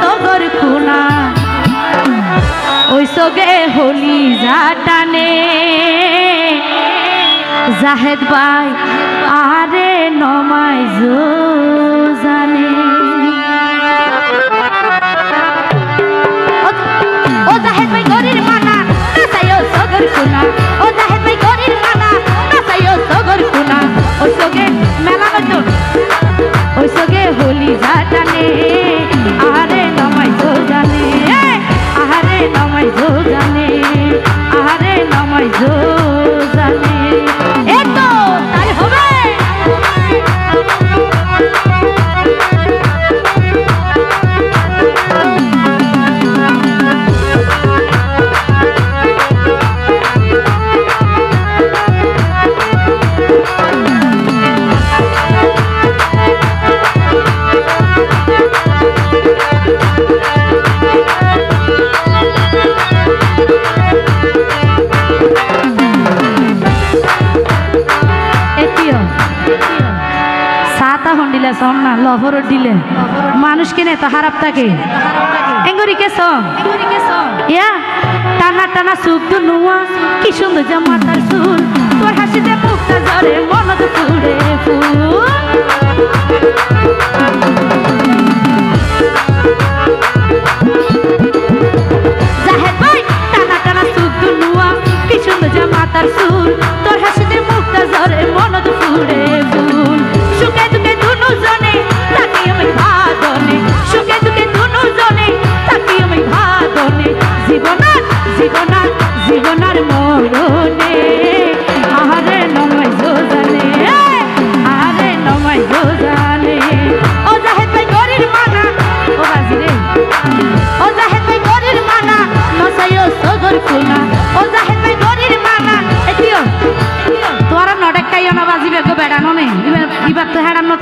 সগর খুনা। ওই সগে হলি জাটানে জাহেদ ভাই, আরে নমাই জানে ও জাহেদ ভাই, গরির মানা নাচাইও সগর খুনা। ও জাহেদ ভাই, গরির মানা নাচাইও সগর খুনা। ওই সগে মেলা নতুন ওই সগে হলি সম না লভর দিলে মানুষ কিনে তো হারাপ থাকে এঙ্গুরি কে সং ইয়া, টানা টানা সুখ তো নুয়া। কি সুন্দর জামাতার সুর তোর হাসিতে মুখটা জরে মনত ফুলে ফুল। জীবনার জীবনার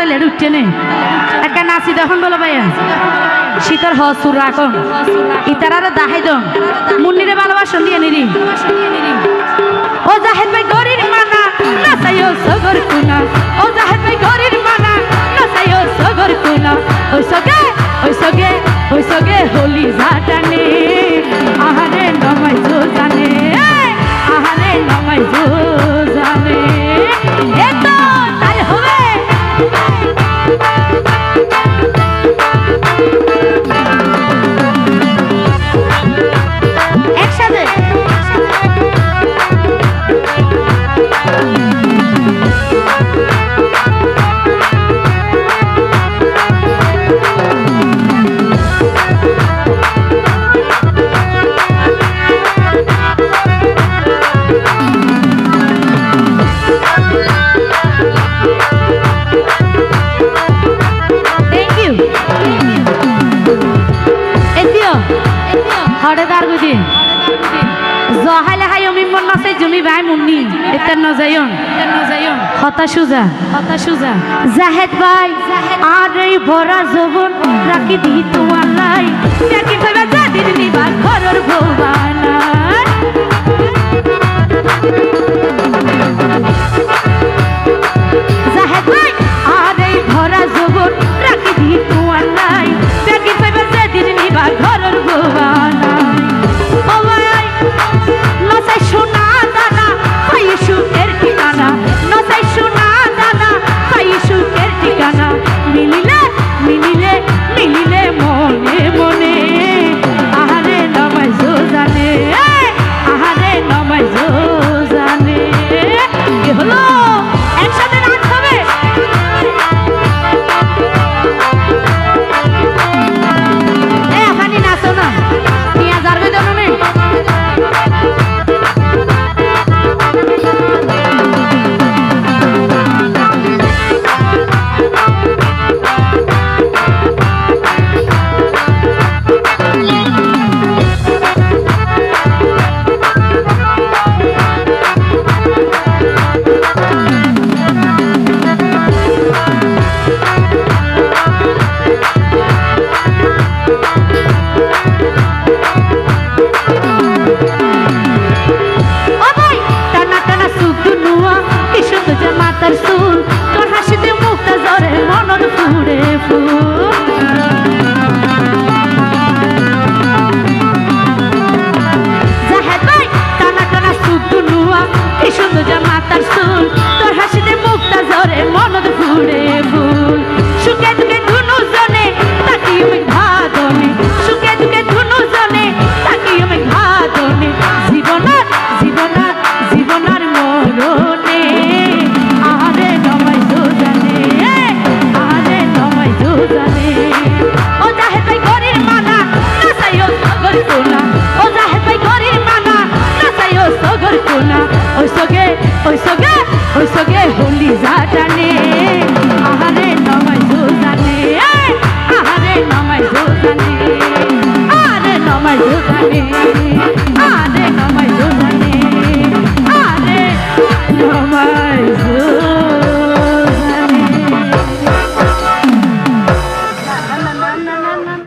তো হেড়াম নতে লেড উঠছে একটা নাচি দেখুন বলো ভাইয়া। শীতর হ সুর রাখন। ইতারারে দাহাই দন মুন্নিরে ভালোবাসন দিয়ে নিরি। ও জাহেদ ভাই গরির মানা, নাচাইও সগর কুনা। ও জাহেদ ভাই গরির মানা, নাচাইও সগর কুনা। ওই সগে ওই সগে ওই সগে হোলি ঝাটানে। হাই অমি মন নাসে জমি ভাই মুন্নি। এতে নজায়ন। হতা সুজা। হতা সুজা জাহেদ ভাই, আর এই ভরা জবন, রাখি দি তোমার লাই দেখি ভাবে ওই সঙ্গে ওই সঙ্গে হোলি নমাই জো জানে আহারে নমাই জো জানে নমাই জো জানে